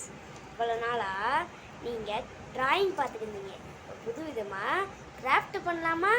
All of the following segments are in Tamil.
ஃப்ரெண்ட்ஸ் இவ்வளோ நாளாக நீங்கள் டிராயிங் பார்த்துருந்தீங்க புது விதமாக கிராஃப்ட் பண்ணலாமா?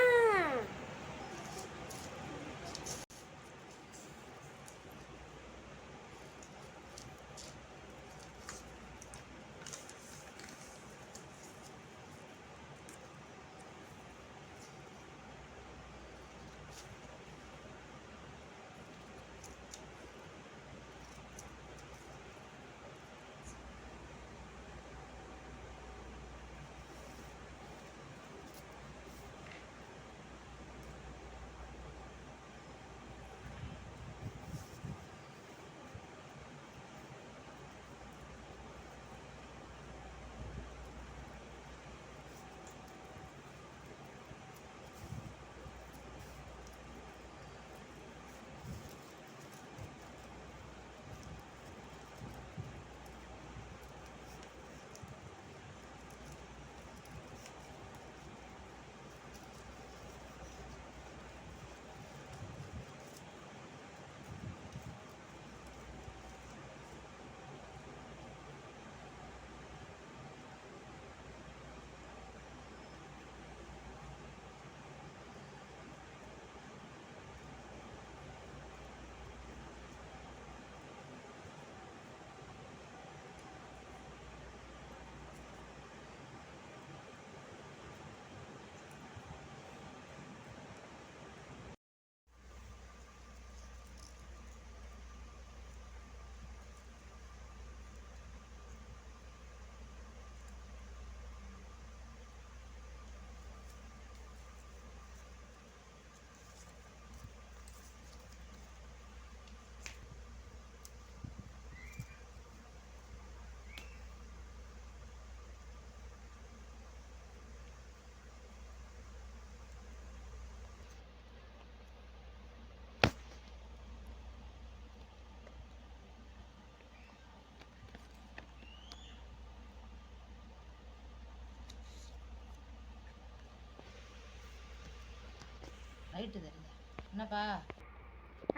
ரைட்டு தெரியுது என்னப்பா?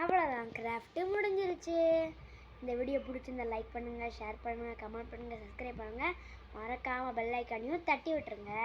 அவ்வளோதான் கிராஃப்ட்டு முடிஞ்சிருச்சு. இந்த வீடியோ பிடிச்சிருந்தா லைக் பண்ணுங்கள் ஷேர் பண்ணுங்கள் கமெண்ட் பண்ணுங்கள் சப்ஸ்கிரைப் பண்ணுங்கள் மறக்காமல் பெல் ஐக்கானையும் தட்டி விட்டுருங்க.